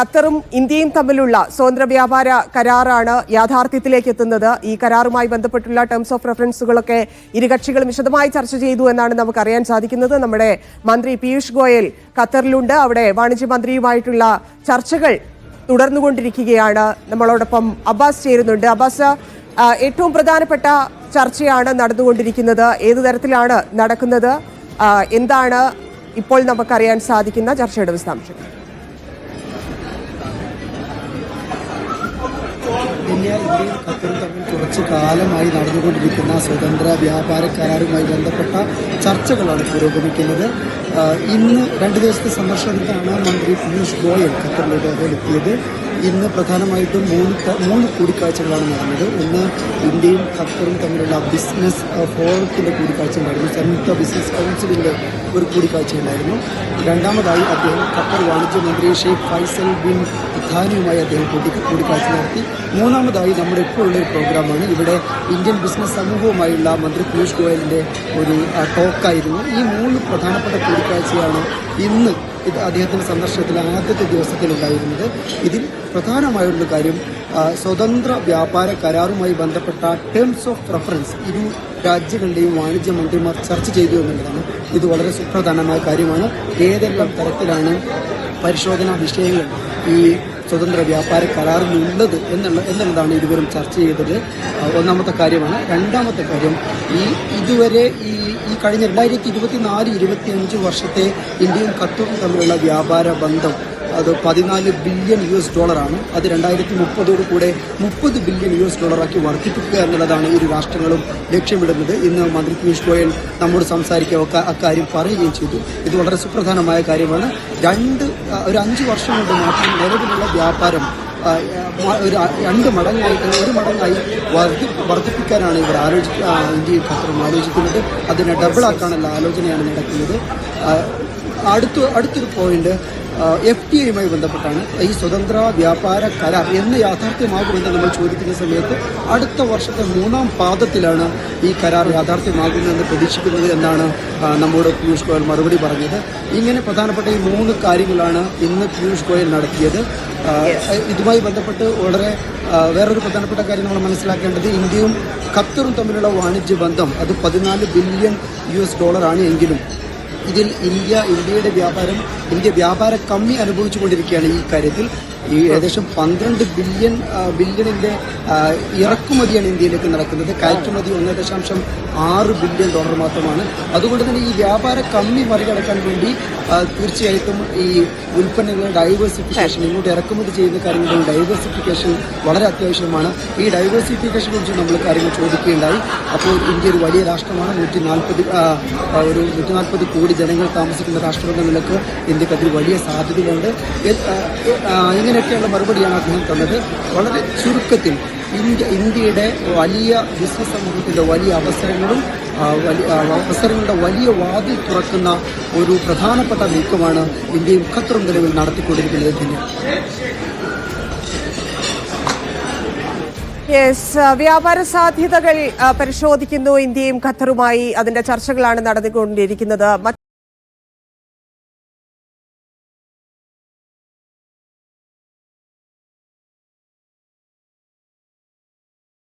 ഖത്തറും ഇന്ത്യയും തമ്മിലുള്ള സ്വതന്ത്ര വ്യാപാര കരാറാണ് യാഥാർത്ഥ്യത്തിലേക്ക് എത്തുന്നത് ഈ കരാറുമായി ബന്ധപ്പെട്ടുള്ള ടേംസ് ഓഫ് റെഫറൻസുകളൊക്കെ ഇരുകക്ഷികളും വിശദമായി ചർച്ച ചെയ്തു എന്നാണ് നമുക്കറിയാൻ സാധിക്കുന്നത്. നമ്മുടെ മന്ത്രി പീയൂഷ് ഗോയൽ ഖത്തറിലുണ്ട്. അവിടെ വാണിജ്യ മന്ത്രിയുമായിട്ടുള്ള ചർച്ചകൾ തുടർന്നുകൊണ്ടിരിക്കുകയാണ്. നമ്മളോടൊപ്പം അബ്ബാസ് ചേരുന്നുണ്ട്. അബ്ബാസ് ഏറ്റവും പ്രധാനപ്പെട്ട ചർച്ചയാണ് നടന്നുകൊണ്ടിരിക്കുന്നത്. ഏതു തരത്തിലാണ് നടക്കുന്നത്? എന്താണ് ഇപ്പോൾ നമുക്കറിയാൻ സാധിക്കുന്ന ചർച്ചയുടെ വിശദാംശങ്ങൾ? ഇന്ത്യ ഇന്ത്യയും ഖത്തറും തമ്മിൽ കുറച്ചു കാലമായി നടന്നുകൊണ്ടിരിക്കുന്ന സ്വതന്ത്ര വ്യാപാര കരാറുമായി ബന്ധപ്പെട്ട ചർച്ചകളാണ് പുരോഗമിക്കുന്നത്. ഇന്ന് രണ്ട് ദിവസത്തെ സന്ദർശനത്തിലാണ് മന്ത്രി പീയൂഷ് ഗോയൽ ഖത്തറിലേക്ക് അതെത്തിയത് ഇന്ന് പ്രധാനമായിട്ടും മൂന്ന് മൂന്ന് കൂടിക്കാഴ്ചകളാണ് നടന്നത്. ഒന്ന് ഇന്ത്യയും ഖത്തറും തമ്മിലുള്ള ബിസിനസ് ഫോറത്തിന്റെ കൂടിക്കാഴ്ച ഉണ്ടായിരുന്നു സംയുക്ത ബിസിനസ് കൗൺസിലിന്റെ ഒരു കൂടിക്കാഴ്ച ഉണ്ടായിരുന്നു രണ്ടാമതായി അദ്ദേഹം ഖത്തർ വാണിജ്യ മന്ത്രി ഷെയ്ഖ് ഫൈസൽ ബിൻ ഖാനിയുമായി അദ്ദേഹം കൂടി കൂടിക്കാഴ്ച നടത്തി. മൂന്നാമതായി നമ്മുടെ ഇപ്പോഴുള്ള ഒരു പ്രോഗ്രാമാണ് ഇവിടെ ഇന്ത്യൻ ബിസിനസ് സമൂഹവുമായുള്ള മന്ത്രി പീയൂഷ് ഗോയലിന്റെ ഒരു ടോക്കായിരുന്നു ഈ മൂന്ന് പ്രധാനപ്പെട്ട കൂടിക്കാഴ്ചയാണ് ഇന്ന് ഇത് അദ്ദേഹത്തിന്റെ സന്ദർശനത്തിൽ ആദ്യത്തെ ദിവസത്തിലുണ്ടായിരുന്നത്. ഇതിൽ പ്രധാനമായുള്ള കാര്യം സ്വതന്ത്ര വ്യാപാര കരാറുമായി ബന്ധപ്പെട്ട ടേംസ് ഓഫ് റെഫറൻസ് ഇരു രാജ്യങ്ങളുടെയും വാണിജ്യ മന്ത്രിമാർ ചർച്ച ചെയ്തു എന്നുള്ളതാണ്. ഇത് വളരെ സുപ്രധാനമായ കാര്യമാണ്. ഏതെല്ലാം തരത്തിലാണ് പരിശോധനാ വിഷയങ്ങൾ ഈ സ്വതന്ത്ര വ്യാപാര കരാറിലുള്ളത് എന്നുള്ള എന്നുള്ളതാണ് ഇരുവരും ചർച്ച ചെയ്തത്. ഒന്നാമത്തെ കാര്യമാണ്. രണ്ടാമത്തെ കാര്യം ഈ ഇതുവരെ ഈ ഈ കഴിഞ്ഞ രണ്ടായിരത്തി ഇരുപത്തി നാല് ഇരുപത്തി അഞ്ച് വർഷത്തെ ഇന്ത്യയും ഖത്തറും തമ്മിലുള്ള വ്യാപാര ബന്ധം അത് പതിനാല് ബില്യൺ യു എസ് ഡോളറാണ്. അത് രണ്ടായിരത്തി മുപ്പതോടു കൂടെ മുപ്പത് ബില്യൺ യു എസ് ഡോളറാക്കി വർദ്ധിപ്പിക്കുക എന്നുള്ളതാണ് ഇരു രാഷ്ട്രങ്ങളും ലക്ഷ്യമിടുന്നത് ഇന്ന് മന്ത്രി പീയൂഷ് ഗോയൽ നമ്മോട് സംസാരിക്കുക അക്കാര്യം പറയുകയും ചെയ്തു. ഇത് വളരെ സുപ്രധാനമായ കാര്യമാണ്. രണ്ട് ഒരു അഞ്ച് വർഷം കൊണ്ട് മാത്രം നിലവിലുള്ള വ്യാപാരം ഒരു രണ്ട് മടങ്ങായി ഒരു മടങ്ങായി വർദ്ധി വർദ്ധിപ്പിക്കാനാണ് ഇവർ ആലോചി ഇന്ത്യയും ഖത്തറും ആലോചിക്കുന്നത്. അതിനെ ഡബിളാക്കാനുള്ള ആലോചനയാണ് നടക്കുന്നത്. അടുത്ത അടുത്തൊരു പോയിന്റ് എഫ് ടി ഐയുമായി ബന്ധപ്പെട്ടാണ് ഈ സ്വതന്ത്ര വ്യാപാര കരാർ എന്ന് യാഥാർത്ഥ്യമാകുമെന്ന് നമ്മൾ ചോദിക്കുന്ന സമയത്ത് അടുത്ത വർഷത്തെ മൂന്നാം പാദത്തിലാണ് ഈ കരാർ യാഥാർത്ഥ്യമാകുന്നതെന്ന് പ്രതീക്ഷിക്കുന്നത് എന്നാണ് നമ്മുടെ പീയൂഷ് ഗോയൽ മറുപടി പറഞ്ഞത്. ഇങ്ങനെ പ്രധാനപ്പെട്ട ഈ മൂന്ന് കാര്യങ്ങളാണ് ഇന്ന് പീയൂഷ് ഗോയൽ നടത്തിയത്. ഇതുമായി ബന്ധപ്പെട്ട് വളരെ വേറൊരു പ്രധാനപ്പെട്ട കാര്യം നമ്മൾ മനസ്സിലാക്കേണ്ടത് ഇന്ത്യയും ഖത്തറും തമ്മിലുള്ള വാണിജ്യ ബന്ധം അത് പതിനാല് ബില്യൺ യു എസ് ഡോളറാണ് എങ്കിലും ഇതിൽ ഇന്ത്യ ഇന്ത്യയുടെ വ്യാപാരം ഇന്ത്യ വ്യാപാര കമ്മി അനുഭവിച്ചുകൊണ്ടിരിക്കുകയാണ് ഈ കാര്യത്തിൽ. ഈ ഏകദേശം പന്ത്രണ്ട് ബില്യൺ ബില്യണിന്റെ ഇറക്കുമതിയാണ് ഇന്ത്യയിലേക്ക് നടക്കുന്നത്. കയറ്റുമതി ഒന്ന് ദശാംശം ആറ് ബില്യൺ ഡോളർ മാത്രമാണ്. അതുകൊണ്ട് തന്നെ ഈ വ്യാപാര കമ്മി മറികടക്കാൻ വേണ്ടി തീർച്ചയായിട്ടും ഈ ഉൽപ്പന്നങ്ങളുടെ ഡൈവേഴ്സിഫിക്കേഷൻ ഇങ്ങോട്ട് ഇറക്കുമതി ചെയ്യുന്ന കാര്യങ്ങളുടെ ഡൈവേഴ്സിഫിക്കേഷൻ വളരെ അത്യാവശ്യമാണ്. ഈ ഡൈവേഴ്സിഫിക്കേഷൻ കുറിച്ച് നമ്മൾ കാര്യങ്ങൾ ചോദിക്കുകയുണ്ടായി. അപ്പോൾ ഇന്ത്യ ഒരു വലിയ രാഷ്ട്രമാണ്. നൂറ്റി നാൽപ്പത് ഒരു നൂറ്റി നാൽപ്പത് കോടി ജനങ്ങൾ താമസിക്കുന്ന രാഷ്ട്രം നിലയ്ക്ക് ഇന്ത്യയ്ക്ക് അതിൽ വലിയ സാധ്യതയുണ്ട്. ഇങ്ങനെയൊക്കെയുള്ള മറുപടിയാണ് അദ്ദേഹം തന്നത്. വളരെ ചുരുക്കത്തിൽ ഇന്ത്യ ഇന്ത്യയുടെ വലിയ ബിസിനസ് സമൂഹത്തിന്റെ വലിയ അവസരങ്ങളും വലിയ അവസരങ്ങളുടെ വലിയ വാതിൽ തുറക്കുന്ന ഒരു പ്രധാനപ്പെട്ട നീക്കമാണ് ഇന്ത്യയും ഖത്തറും നിലവിൽ നടത്തിക്കൊണ്ടിരിക്കുന്നത്. തന്നെ യെസ് വ്യാപാര സാധ്യതകൾ പരിശോധിക്കുന്നു. ഇന്ത്യയും ഖത്തറുമായി അതിന്റെ ചർച്ചകളാണ് നടന്നുകൊണ്ടിരിക്കുന്നത്.